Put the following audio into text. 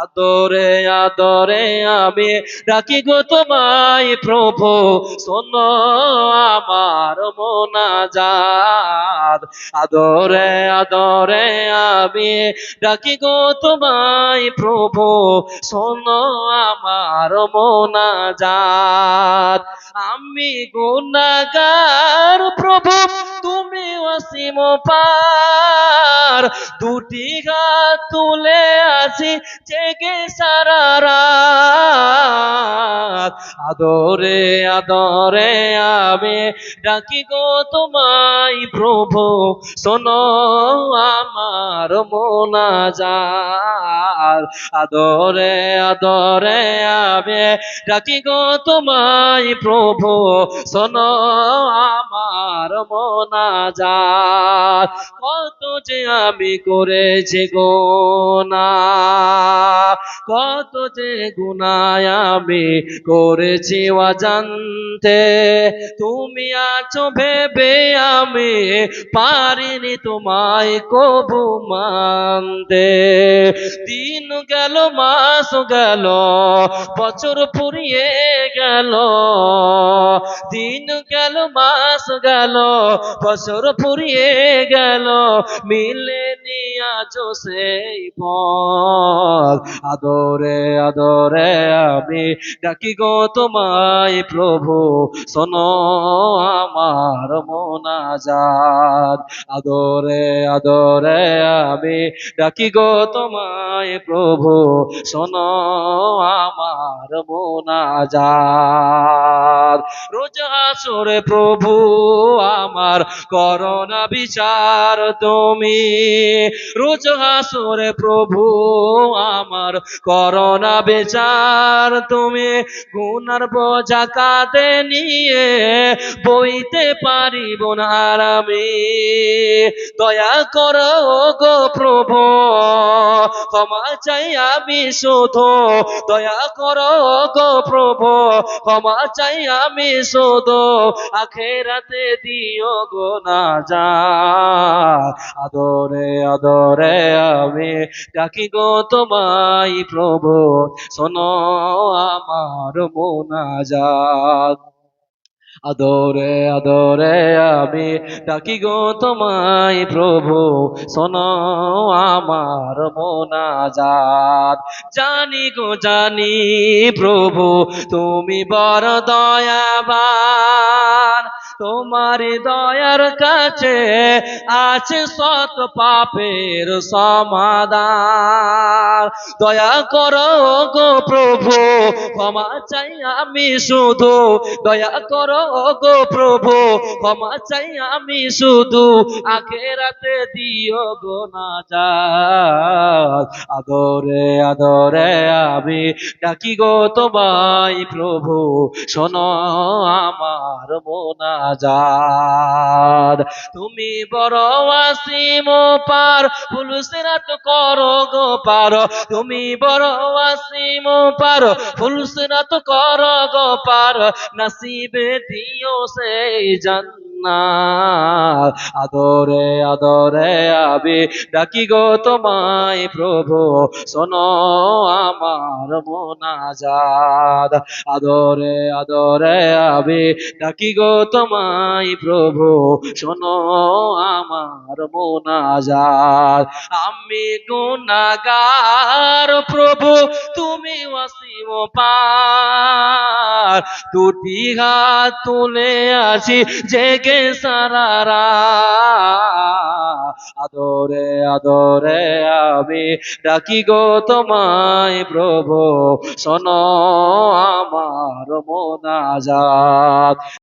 আদরে আদরে আমি ডাকি গো তোমায় প্রভু। শোনো আমার মোনাজাত। আদরে আদরে আমি ডাকি গো তোমায় প্রভু। শোনো আমার মোনাজাত। আমি গুনাগার প্রভু, তুমি অসীম পার দুটি হাত তুলে আছি জেগে সারা রাত। আদরে আদরে আমি ডাকি গো তোমায় প্রভু, শোনো আমার মোনাজার আদরে আদরে আমি ডাকি গো তোমায় প্রভু, শোনো আমার মোনাজার কত যে আমি করেছি গোনা কত যে গুনায় আমি করেছি অজান্তে। তুমি আছো ভেবে আমি পারিনি তোমায় কবু মানতে। দিন গেল, মাস গেল, বছর পুরিয়ে গেল। দিন গেল, মাস গেল, বছর পুরিয়ে গেল, মিলে আজ সেই পথ। আদরে আদরে আমি ডাকি গো তোমায় প্রভু, শোনো আমার মোনাজাত আদরে আদরে আমি ডাকি গো তোমায় প্রভু, শোনো আমার মোনাজাত রোজ হাসরে প্রভু, আমার করোনা বিচার তুমি। রোজ হাসরে প্রভু, আমার করোনা বিচার। তুমি গুনার বোঝা নিয়ে বইতে পারিব না আমি। দয়া করো গো প্রভু, ক্ষমা চাই আমি শুধু। দয়া করো গো প্রভু, ক্ষমা চাই আমি আখেরাতে দিও গো না যা। আদরে আদরে আমি ডাকি গো তোমায় প্রভু, শোনো আমার মোনাজাত। আদরে আদরে আমি ডাকি গো তোমায় প্রভু, শোনো আমার মোনাজাত। জানি গো, জানি প্রভু, তুমি বড় দয়াবান। তোমার দয়ার কাছে আছে শত পাপের সমাধান। দয়া করো গো প্রভু, ক্ষমা চাই আমি শুধু। দয়া করো গো প্রভু, ক্ষমা চাই আমি শুধু। আখেরাতে দিও গো না আদরে আদরে আমি ডাকি গো তোমায় প্রভু। শোনো আমার মোনাজাত তুমি বড় আসিম পার ফুলসিরাত করো গো পার। তুমি বড় আসিম পার ফুলসিরাত করো গো পার। নসিবে দিও সেই জান্নাত আদরে আদরে আমি ডাকি গো তোমায় প্রভু, শোনো আমার মোনাজাত। আদরে আদরে আমি ডাকি গো তোমায় প্রভু, শোনো আমার মোনাজাত। আমি গুনাগার প্রভু, তুমি অসীম পার। দুটি হাত তুলে আছি, জেগে সারা রাত। আদরে আদরে আমি ডাকি গো তোমায় প্রভু শোনো আমার মোনাজাত